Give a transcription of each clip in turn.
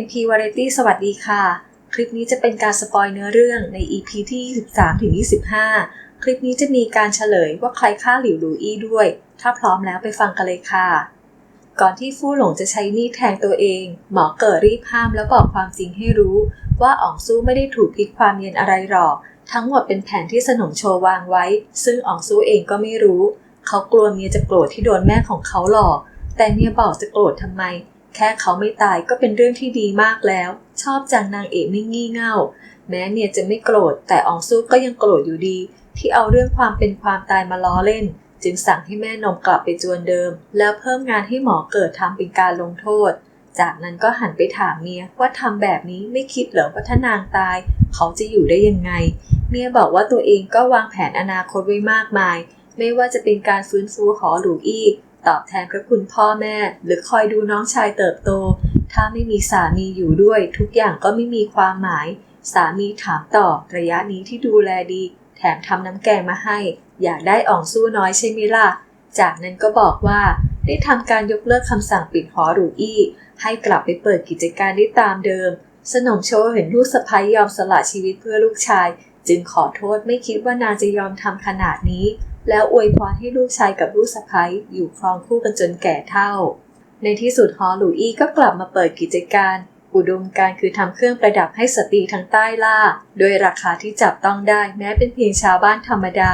MP Variety สวัสดีค่ะ คลิปนี้จะเป็นการสปอยเนื้อเรื่องใน EP ที่ 23ถึง25 คลิปนี้จะมีการเฉลยว่าใครฆ่าหลิวหลูอี้ด้วย ถ้าพร้อมแล้วไปฟังกันเลยค่ะ ก่อนที่ฟู่หลงจะใช้มีดแทงตัวเอง หมอเกิดรีบห้ามแล้วบอกความจริงให้รู้ ว่าอ๋องสู้ไม่ได้ถูกพิษความเย็นอะไรหรอก ทั้งหมดเป็นแผนที่สนมโชวางไว้ ซึ่งอ๋องสู้เองก็ไม่รู้ เขากลัวเมียจะโกรธที่โดนแม่ของเขาหลอก แต่เมียบอกจะโกรธทำไม แค่เขาไม่ตายก็เป็นเรื่องที่ดีมากแล้ว ชอบจังนางเอกไม่งี่เง่า แม้เมียจะไม่โกรธ แต่อองซูก็ยังโกรธอยู่ดี ที่เอาเรื่องความเป็นความตายมาล้อเล่น จึงสั่งให้แม่นมกลับไปจวนเดิม แล้วเพิ่มงานให้หมอเกิดทำเป็นการลงโทษ จากนั้นก็หันไปถามเมียว่าทำแบบนี้ไม่คิดเหรอว่าถ้านางตาย เขาจะอยู่ได้ยังไง เมียบอกว่าตัวเองก็วางแผนอนาคตไว้มากมาย ไม่ว่าจะเป็นการฟื้นฟูหอหลูอี้ ตอบแทนพระคุณพ่อแม่ หรือคอยดูน้องชายเติบโต ถ้าไม่มีสามีอยู่ด้วย ทุกอย่างก็ไม่มีความหมาย สามีถามต่อระยะนี้ที่ดูแลดี แถมทำน้ำแกงมาให้ อยากได้อ่องสู้น้อยใช่ไหมล่ะ จากนั้นก็บอกว่า ได้ทำการยกเลิกคำสั่งปิดหอหรูอี้ ให้กลับไปเปิดกิจการได้ตามเดิม สนมโชว์เห็นลูกสะพ้ยยอมสละชีวิตเพื่อลูกชาย จึงขอโทษไม่คิดว่านางจะยอมทำขนาดนี้ แล้วอวยพรให้ลูกชายกับลูกสะพ้ยอยู่ครองคู่กันจนแก่เฒ่า ในที่สุดฮอหลูอีก็กลับมาเปิดกิจการ อุดมการคือทำเครื่องประดับให้สตรีทางใต้ล่า โดยราคาที่จับต้องได้แม้เป็นเพียงชาวบ้านธรรมดา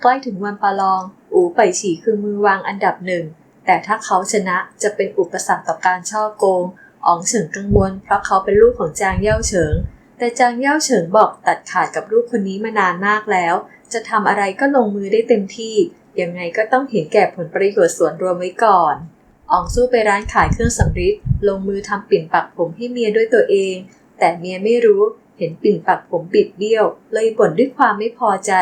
ใกล้ถึงวันประลอง อูไปฉีคือมือวางอันดับหนึ่ง แต่ถ้าเขาชนะจะเป็นอุปสรรคต่อการช่อโกงอ๋องเฉิงกังวลเพราะเขาเป็นลูกของจางเย่าเฉิง แต่จางเย่าเฉิงบอกตัดขาดกับลูกคนนี้มานานมากแล้ว จะทำอะไรก็ลงมือได้เต็มที่ ยังไงก็ต้องเห็นแก่ผลประโยชน์ส่วนรวมไว้ก่อนอองสู้ไปร้านขายเครื่องสำริดลงมือทำปิ่นปักผมให้เมียด้วยตัวเอง แต่เมียไม่รู้เห็นปิ่นปักผมปิดเบี้ยว เลยบ่นด้วยความไม่พอใจ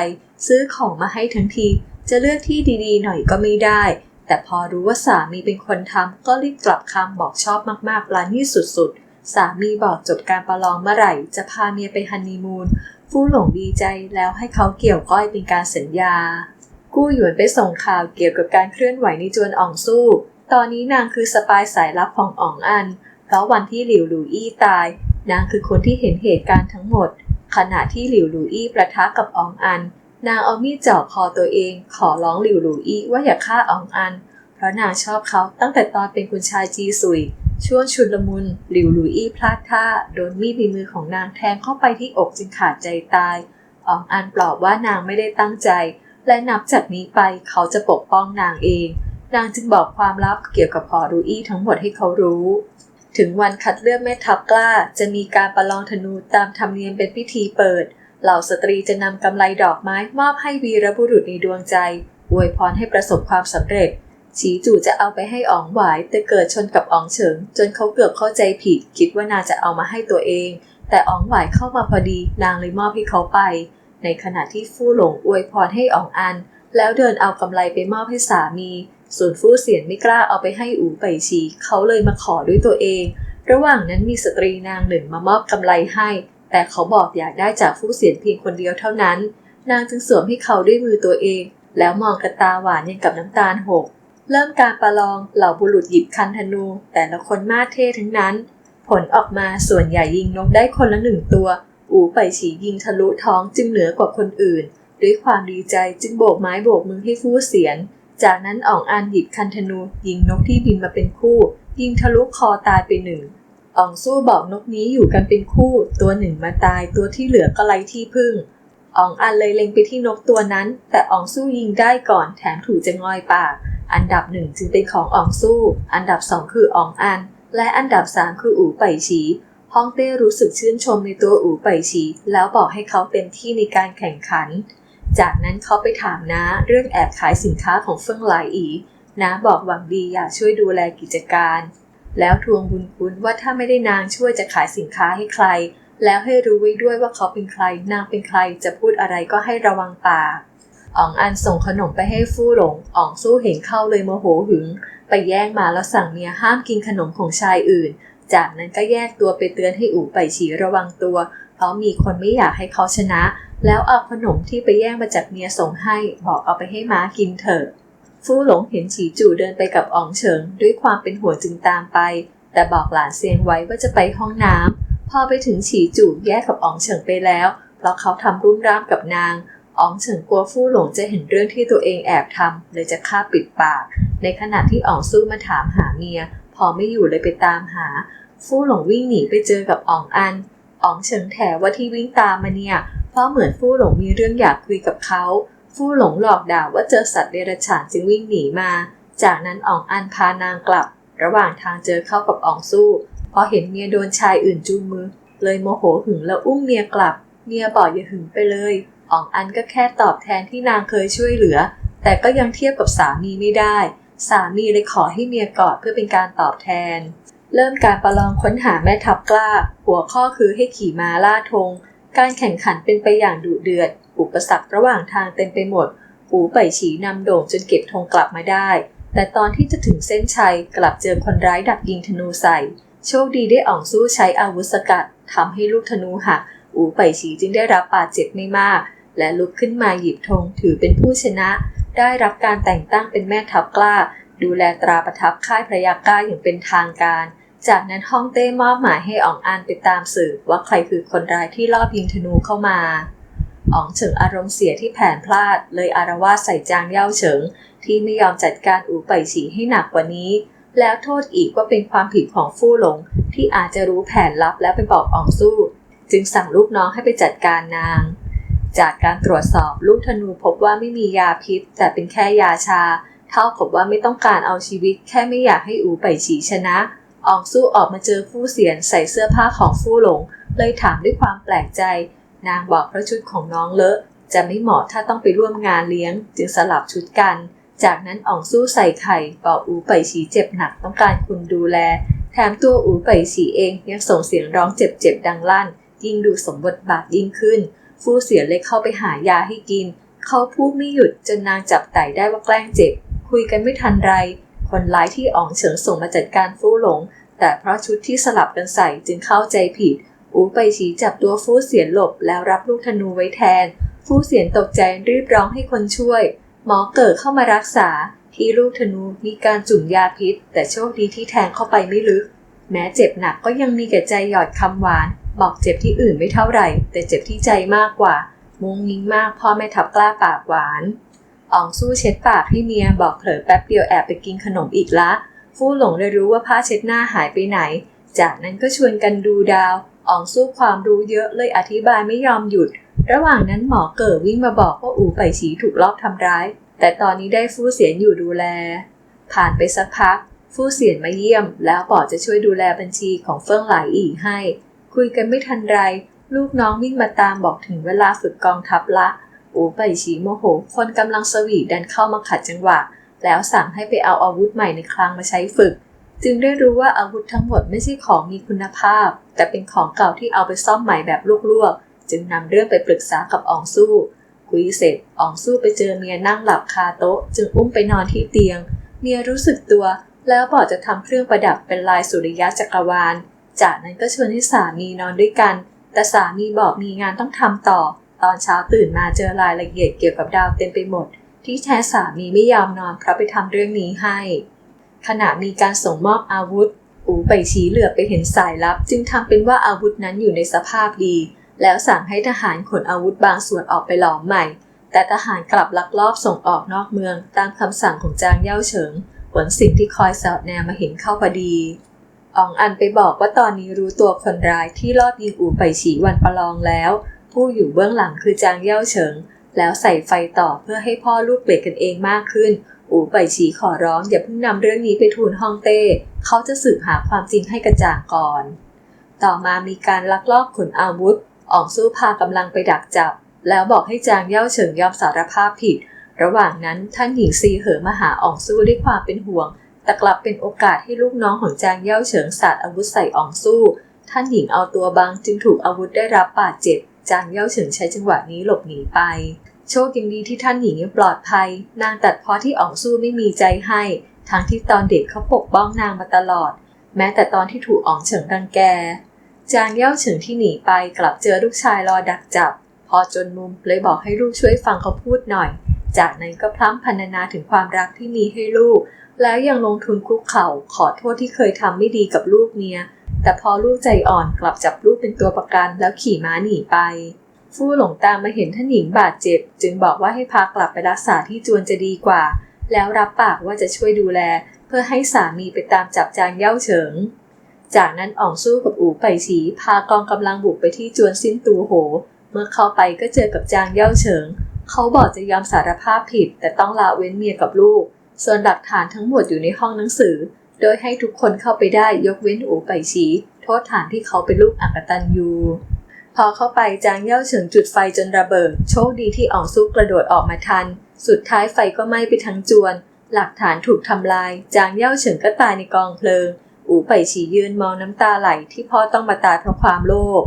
ซื้อของมาให้ทั้งที จะเลือกที่ดีๆ หน่อยก็ไม่ได้ แต่พอรู้ว่าสามีเป็นคนทำก็รีบกลับคำบอกชอบมากๆร้านนี้สุดๆ สามีบอกจบการประลองเมื่อไหร่ จะพาเมียไปฮันนีมูนฟู่หลงดีใจแล้วให้เขาเกี่ยวก้อยเป็นการสัญญา กู้หยวนไปส่งข่าวเกี่ยวกับการเคลื่อนไหวในจวนอ่องสู้ ตอนนี้นางคือสปายสายลับของอ่องอัน เพราะวันที่หลิวหลูอี้ตาย นางคือคนที่เห็นเหตุการณ์ทั้งหมด ขณะที่หลิวหลูอี้ประทะกับอ่องอัน นางเอามีดเจ่อคอตัวเอง ขอร้องหลิวหลูอี้ว่าอย่าฆ่าอ่องอัน เพราะนางชอบเขาตั้งแต่ตอนเป็นคุณชายจีสุย ช่วงชุนลมุนหลิวหลูอี้พลาดท่าโดนมีดในมือของนางแทงเข้าไปที่อกจึงขาดใจตายอองอันปลอบว่านางไม่ได้ตั้งใจ และนับจากนี้ไปเขาจะปกป้องนางเอง นางจึงบอกความลับเกี่ยวกับพอรูอี้ทั้งหมดให้เขารู้ ถึงวันคัดเลือกแม่ทัพกล้า จะมีการประลองธนูตามธรรมเนียมเป็นพิธีเปิด เหล่าสตรีจะนำกำไลดอกไม้มอบให้วีรบุรุษในดวงใจอวยพรให้ประสบความสำเร็จ ฉีจู่จะเอาไปให้อ๋องหวาย แต่เกิดชนกับอ๋องเฉิง จนเขาเกือบเข้าใจผิด คิดว่านางจะเอามาให้ตัวเอง แต่อ๋องหวายเข้ามาพอดี นางเลยมอบให้เขาไป ในขณะที่ฟู่หลงอวยพรให้อ๋องอัน แล้วเดินเอากำไรไปมอบให้สามี ส่วนฟู่เสียนไม่กล้าเอาไปให้อู๋ไปชีเขาเลยมาขอด้วยตัวเอง ระหว่างนั้นมีสตรีนางหนึ่งมามอบกำไรให้ แต่เขาบอกอยากได้จากฟู่เสียนเพียงคนเดียวเท่านั้น นางจึงสวมให้เขาด้วยมือตัวเอง แล้วมองกระตาหวานยังกับน้ำตาลหก เริ่มการประลองเหล่าบุรุษหยิบคันธนู แต่ละคนมาเท่ทั้งนั้น ผลออกมาส่วนใหญ่ยิงนกได้คนละหนึ่งตัว อูไปฉียิงทะลุท้องจึงเหนือกว่าคนอื่น ด้วยความดีใจจึงโบกไม้โบกมือให้ฟู่เสียน จากนั้นอ่องอันหยิบคันธนู ยิงนกที่บินมาเป็นคู่ ยิงทะลุคอตายไปหนึ่งอ่องสู้บอกนกนี้อยู่กันเป็นคู่ ตัวหนึ่งมาตายตัวที่เหลือก็ไร้ที่พึ่ง อองอันเลยเล็งไปที่นกตัวนั้น แต่อองสู้ยิงได้ก่อนแถมถูกจะงอยปาก อันดับหนึ่งจึงเป็นของอองสู้ อันดับสองคืออองอัน และอันดับสามคืออู่ไปฉีฮ่องเต้รู้สึกชื่นชมในตัวอู่ไปฉีแล้วบอกให้เขาเต็มที่ในการแข่งขัน จากนั้นเขาไปถามน้าเรื่องแอบขายสินค้าของเฟิ่งหลายอีน้าบอกหวังดีอยากช่วยดูแลกิจการ แล้วทวงบุญคุณว่าถ้าไม่ได้นางช่วยจะขายสินค้าให้ใคร แล้วให้รู้ไว้ด้วยว่าเขาเป็นใคร นางเป็นใคร จะพูดอะไรก็ให้ระวังปากอ๋องอันส่งขนมไปให้ฟู่หลงอ๋องสู้เห็นเข้าเลยโมโหหึง ไปแย่งมาแล้วสั่งเมียห้ามกินขนมของชายอื่น จากนั้นก็แยกตัวไปเตือนให้อู่ไปฉีระวังตัว เพราะมีคนไม่อยากให้เขาชนะ แล้วเอาขนมที่ไปแย่งมาจากเมียส่งให้ บอกเอาไปให้ม้ากินเถอะ ฟู่หลงเห็นฉีจู่เดินไปกับอ๋องเฉิง ด้วยความเป็นห่วจึงตามไป แต่บอกหลานเซียงไว้ว่าจะไปห้องน้ำพ อไปถึงฉีจู่แยกกับอ๋องเฉิงไปแล้ว เพราะเขาทำรุ่มร่ามกับนางอ๋องเฉิงกลัวฟู่หลงจะเห็นเรื่องที่ตัวเองแอบทำเลยจะฆ่าปิดปาก ในขณะที่อ๋องสู้มาถามหาเมีย พอไม่อยู่เลยไปตามหา ฟู่หลงวิ่งหนีไปเจอกับอ๋องอันอ๋องเฉิงแถว่าที่วิ่งตามมาเนี่ย เพราะเหมือนฟู่หลงมีเรื่องอยากคุยกับเขาฟู่หลงหลอกด่าว่าเจอสัตว์เดรัจฉานจึงวิ่งหนีมา จากนั้นอ๋องอันพานางกลับ ระหว่างทางเจอเข้ากับอ๋องสู้ อเห็นเมียโดนชายอื่นจูงมือ เลยโมโหหึงแล้วอุ้มเมียกลับ เมียบอกอย่าหึงไปเลยอ๋องอันก็แค่ตอบแทนที่นางเคยช่วยเหลือ แต่ก็ยังเทียบกับสามีไม่ได้ สามีเลยขอให้เมียกอดเพื่อเป็นการตอบแทน เริ่มการประลองค้นหาแม่ทัพกล้า หัวข้อคือให้ขี่ม้าล่าธง การแข่งขันเป็นไปอย่างดุเดือด อุปสรรคระหว่างทางเต็มไปหมด ปูไปฉีนำโด่งจนเก็บธงกลับมาได้ แต่ตอนที่จะถึงเส้นชัยกลับเจอคนร้ายดักยิงธนูใส่ โชคดีได้อ่องสู้ใช้อาวุธสกัดทำให้ลูกธนูหัก อูไปฉีจึงได้รับบาดเจ็บไม่มาก และลุกขึ้นมาหยิบธงถือเป็นผู้ชนะ ได้รับการแต่งตั้งเป็นแม่ทัพกล้า ดูแลตราประทับค่ายพระยากล้าอย่างเป็นทางการ จากนั้นฮ่องเต้มอบหมายให้อ่องอันไปตามสืบว่าใครคือคนร้ายที่ลอบยิงธนูเข้ามาอ๋องเฉิงอารมณ์เสียที่แผนพลาด เลยอารวาสใส่จางเย่าเฉิง ที่ไม่ยอมจัดการอูไปฉีให้หนักกว่านี้ แล้วโทษอีกว่าเป็นความผิดของฟู่หลงที่อาจจะรู้แผนลับแล้วไปบอกอ่องสู้ จึงสั่งลูกน้องให้ไปจัดการนาง จากการตรวจสอบลูกธนูพบว่าไม่มียาพิษ แต่เป็นแค่ยาชา เท่ากับว่าไม่ต้องการเอาชีวิต แค่ไม่อยากให้อูไปฉีชนะอองสู้ออกมาเจอฟู่เสียนใส่เสื้อผ้าของฟู่หลง เลยถามด้วยความแปลกใจ นางบอกเพราะชุดของน้องเลอะจะไม่เหมาะถ้าต้องไปร่วมงานเลี้ยง จึงสลับชุดกัน จากนั้นอ่องสู้ใส่ไข่บอกอูไปฉีเจ็บหนักต้องการคุณดูแล แถมตัวอูไปฉีเองยังส่งเสียงร้องเจ็บๆดังลั่น ยิ่งดูสมบทบาทยิ่งขึ้น ฟู่เสียเลยเข้าไปหายาให้กิน เขาพูดไม่หยุดจนนางจับไต่ได้ว่าแกล้งเจ็บ คุยกันไม่ทันไร คนร้ายที่อ่องเฉิงส่งมาจัดการฟู่หลง แต่เพราะชุดที่สลับกันใส่จึงเข้าใจผิด อูไปฉีจับตัวฟู่เสียนหลบแล้วรับลูกธนูไว้แทน ฟู่เสียนตกใจรีบร้องให้คนช่วย หมอเกิดเข้ามารักษาที่ลูกธนูมีการจุ่มยาพิษ แต่โชคดีที่แทงเข้าไปไม่ลึก แม้เจ็บหนักก็ยังมีแก่ใจหยอดคำหวาน บอกเจ็บที่อื่นไม่เท่าไหร่ แต่เจ็บที่ใจมากกว่ามุงงิงมากพ่อแม่ทับกล้าปากหวานอ่องสู้เช็ดปากให้เมียบอกเผลอแป๊บเดียวแอบไปกินขนมอีกละ ฟู่หลงเลยรู้ว่าผ้าเช็ดหน้าหายไปไหน จากนั้นก็ชวนกันดูดาวอ่องสู้ความรู้เยอะเลยอธิบายไม่ยอมหยุด ระหว่างนั้นหมอเกิดวิ่งมาบอกว่าอูไปฉีถูกลอบทำร้าย แต่ตอนนี้ได้ฟู่เสียนอยู่ดูแล ผ่านไปสักพัก ฟู่เสียนมาเยี่ยม แล้วบอกจะช่วยดูแลบัญชีของเฟิ่งหลายอีให้ คุยกันไม่ทันไร ลูกน้องวิ่งมาตามบอกถึงเวลาฝึกกองทัพละ อูไปฉีโมโห คนกำลังสวีดันเข้ามาขัดจังหวะ แล้วสั่งให้ไปเอาอาวุธใหม่ในคลังมาใช้ฝึก จึงได้รู้ว่าอาวุธทั้งหมดไม่ใช่ของมีคุณภาพ แต่เป็นของเก่าที่เอาไปซ่อมใหม่แบบลวกๆ จึงนำเรื่องไปปรึกษากับอองสู้ คุยเสร็จอองสู้ไปเจอเมียนั่งหลับคาโต๊ะ จึงอุ้มไปนอนที่เตียง เมียรู้สึกตัว แล้วบอกจะทำเครื่องประดับเป็นลายสุริยะจักรวาล จากนั้นก็ชวนให้สามีนอนด้วยกัน แต่สามีบอกมีงานต้องทำต่อ ตอนเช้าตื่นมาเจอรายละเอียดเกี่ยวกับดาวเต็มไปหมด ที่แท้สามีไม่ยอมนอนเพราะไปทำเรื่องนี้ให้ ขณะมีการส่งมอบอาวุธอูไปชี้เหลือไปเห็นสายลับ จึงทำเป็นว่าอาวุธนั้นอยู่ในสภาพดี แล้วสั่งให้ทหารขนอาวุธบางส่วนออกไปหลอมใหม่ แต่ทหารกลับลักลอบส่งออกนอกเมืองตามคำสั่งของจางเย่าเฉิงผลสิ่งที่คอยสอดแนมมาเห็นเข้าพอดีอองอันไปบอกว่าตอนนี้รู้ตัวคนร้ายที่ลอบยิงอูไปฉีวันประลองแล้ว ผู้อยู่เบื้องหลังคือจางเย่าเฉิง แล้วใส่ไฟต่อเพื่อให้พ่อลูกเกลียกันเองมากขึ้น อูไปฉีขอร้องอย่าเพิ่งนำเรื่องนี้ไปทูลฮ่องเต้ เขาจะสืบหาความจริงให้กระจ่างก่อน ต่อมามีการลักลอบขนอาวุธ อองสู้พากำลังไปดักจับ แล้วบอกให้จางเย่าเฉิงยอมสารภาพผิด ระหว่างนั้นท่านหญิงซีเหอมาหาอองสู้ด้วยความเป็นห่วง แต่กลับเป็นโอกาสให้ลูกน้องของจางเย่าเฉิงสาดอาวุธใส่อองสู้ ท่านหญิงเอาตัวบังจึงถูกอาวุธได้รับบาดเจ็บ จางเย่าเฉิงใช้จังหวะนี้หลบหนีไป โชคยังดีที่ท่านหญิงยังปลอดภัย นางตัดเพราะที่อองสู้ไม่มีใจให้ ทั้งที่ตอนเด็กเขาปกป้องนางมาตลอด แม้แต่ตอนที่ถูกอองเฉิงรังแก จางเย่าเฉิงที่หนีไปกลับเจอลูกชายรอดักจับ พอจนมุมเลยบอกให้ลูกช่วยฟังเขาพูดหน่อย จากนั้นก็พร่ำพรรณนาถึงความรักที่มีให้ลูก แล้วยังลงทุนคุกเข่าขอโทษที่เคยทำไม่ดีกับลูกเมีย แต่พอลูกใจอ่อนกลับจับลูกเป็นตัวประกันแล้วขี่ม้าหนีไป ฟู่หลงตามมาเห็นท่านหญิงบาดเจ็บ จึงบอกว่าให้พากลับไปรักษาที่จวนจะดีกว่า แล้วรับปากว่าจะช่วยดูแล เพื่อให้สามีไปตามจับจางเย่าเฉิง จากนั้นอ่องสู้กับอู่ไปฉีพากองกำลังบุกไปที่จวนสิ้นตูโห เมื่อเข้าไปก็เจอกับจางเย่าเฉิง เขาบอกจะยอมสารภาพผิด แต่ต้องละเว้นเมียกับลูก ส่วนหลักฐานทั้งหมดอยู่ในห้องหนังสือ โดยให้ทุกคนเข้าไปได้ยกเว้นอู่ไปฉีโทษฐานที่เขาเป็นลูกอักตันยูพอเข้าไปจางเย่าเฉิงจุดไฟจนระเบิด โชคดีที่อ่องซุกกระโดดออกมาทัน สุดท้ายไฟก็ไหม้ไปทั้งจวน หลักฐานถูกทำลาย จางเย่าเฉิงก็ตายในกองเพลิง อูไปฉียืนมองน้ำตาไหลที่พ่อต้องมาตายเพราะความโลภ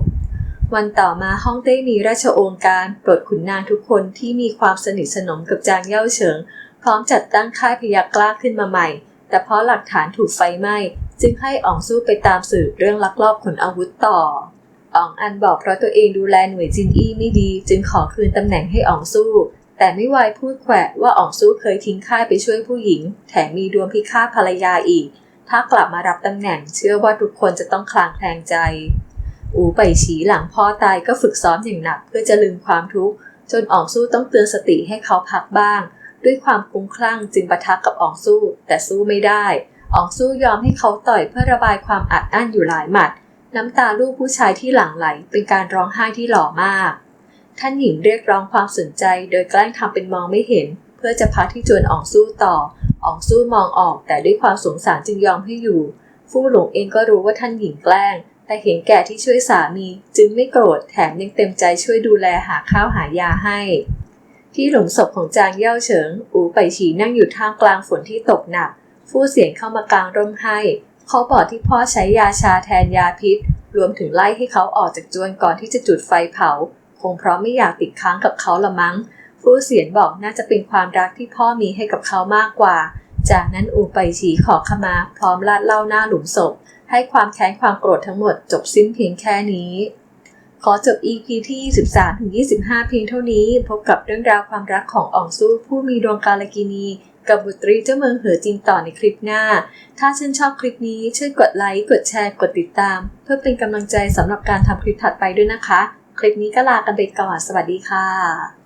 วันต่อมาห้องเต้มีราชโองการปลดขุนนางทุกคนที่มีความสนิทสนมกับจางเย่าเฉิง พร้อมจัดตั้งค่ายพยักกล้าขึ้นมาใหม่ แต่เพราะหลักฐานถูกไฟไหม้ จึงให้อ่องสู้ไปตามสืบเรื่องลักลอบขนอาวุธต่ออ่องอันบอกเพราะตัวเองดูแลหน่วยจินอี้ไม่ดี จึงขอคืนตำแหน่งให้อ่องสู้ แต่ไม่ไวพูดแขวะว่าอ่องสู้เคยทิ้งค่ายไปช่วยผู้หญิง แถมมีดวงพิฆาตภรรยาอีก ถ้ากลับมารับตำแหน่ง เชื่อว่าทุกคนจะต้องคลางแคลงใจ อูไปฉีหลังพ่อตายก็ฝึกซ้อมอย่างหนัก เพื่อจะลืมความทุกข์จนอองสู้ต้องเตือนสติให้เขาพักบ้าง ด้วยความคุ้มคลั่งจึงปะทะกับอองสู้ แต่สู้ไม่ได้อองสู้ยอมให้เขาต่อยเพื่อระบายความอัดอั้นอยู่หลายหมัด น้ำตาลูกผู้ชายที่หลั่งไหล เป็นการร้องไห้ที่หล่อมาก ท่านหญิงเรียกร้องความสนใจ โดยแกล้งทำเป็นมองไม่เห็น เพื่อจะพาที่จวนอองสู้ต่ออองสู้มองออก แต่ด้วยความสงสารจึงยอมให้อยู่ ฟู่หลงเองก็รู้ว่าท่านหญิงแกล้ง แต่เห็นแก่ที่ช่วยสามีจึงไม่โกรธแถมยังเต็มใจช่วยดูแลหาข้าวหายาให้ ที่หลุมศพของจางเย่าเฉิง อูไปฉีนั่งอยู่ท่ามกลางฝนที่ตกหนัก ฟู่เสียงเข้ามากลางร่มให้เขาบอกที่พ่อใช้ยาชาแทนยาพิษ รวมถึงไล่ให้เขาออกจากจวนก่อนที่จะจุดไฟเผา คงเพราะไม่อยากติดค้างกับเขาละมั้ง ฟู่เสียนบอกน่าจะเป็นความรักที่พ่อมีให้กับเขามากกว่า จากนั้นอูไปฉีขอขมา พร้อมลาดเล่าหน้าหลุมศพ ให้ความแค้นความโกรธทั้งหมดจบสิ้นเพียงแค่นี้ ขอจบ EP ที่13ถึง25 เพียงเท่านี้ พบกับเรื่องราวความรักของอ่องสู้ผู้มีดวงกาลกินีกับบุตรีเจ้าเมืองเหอจินต่อในคลิปหน้า ถ้าชื่นชอบคลิปนี้ช่วยกดไลค์ กดแชร์ กดติดตาม เพื่อเป็นกำลังใจสำหรับการทำคลิปถัดไปด้วยนะคะ คลิปนี้ก็ลากันไปก่อน สวัสดีค่ะ